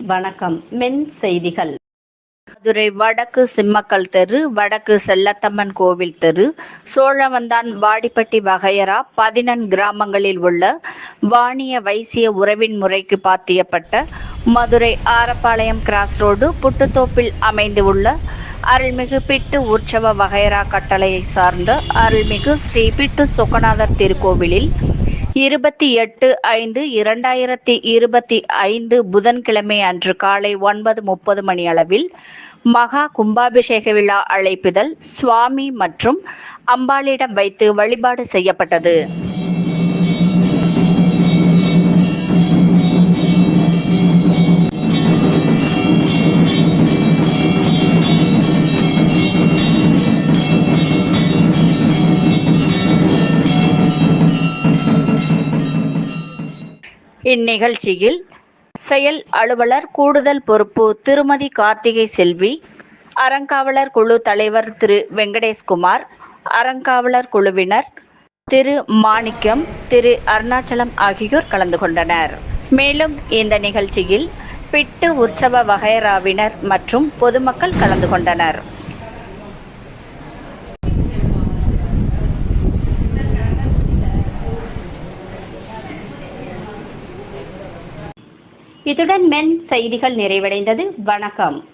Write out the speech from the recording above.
வணக்கம். மென் செய்திகள். மதுரை வடக்கு சிம்மக்கல் தெரு வடக்கு செல்லத்தம்மன் கோவில் தெரு சோழவந்தான் வாடிப்பட்டி வகையரா பதினெண் கிராமங்களில் உள்ள வாணிய வைசிய உறவின் முறைக்கு பாத்தியப்பட்ட மதுரை ஆரப்பாளையம் கிராஸ் ரோடு புட்டுத்தோப்பில் அமைந்துள்ள அருள்மிகு பிட்டு உற்சவ வகையரா கட்டளையை சார்ந்த அருள்மிகு ஸ்ரீ பிட்டு சொக்கநாதர் திருக்கோவிலில் இருபத்தி எட்டு ஐந்து இரண்டாயிரத்தி இருபத்தி ஐந்து புதன்கிழமை அன்று காலை ஒன்பது முப்பது மணி அளவில் மகா கும்பாபிஷேக விழா அழைப்பிதழ் சுவாமி மற்றும் அம்பாளிடம் வைத்து வழிபாடு செய்யப்பட்டது. இந்நிகழ்ச்சியில் செயல் அலுவலர் கூடுதல் பொறுப்பு திருமதி கார்த்திகை செல்வி அறங்காவலர் குழு தலைவர் திரு வெங்கடேஷ்குமார் அறங்காவலர் குழுவினர் திரு மாணிக்கம் திரு அருணாச்சலம் ஆகியோர் கலந்து கொண்டனர். மேலும் இந்த நிகழ்ச்சியில் பிட்டு உற்சவ வகைராவினர் மற்றும் பொதுமக்கள் கலந்து கொண்டனர். இத்துடன் மென் செய்திகள் நிறைவடைந்தது. வணக்கம்.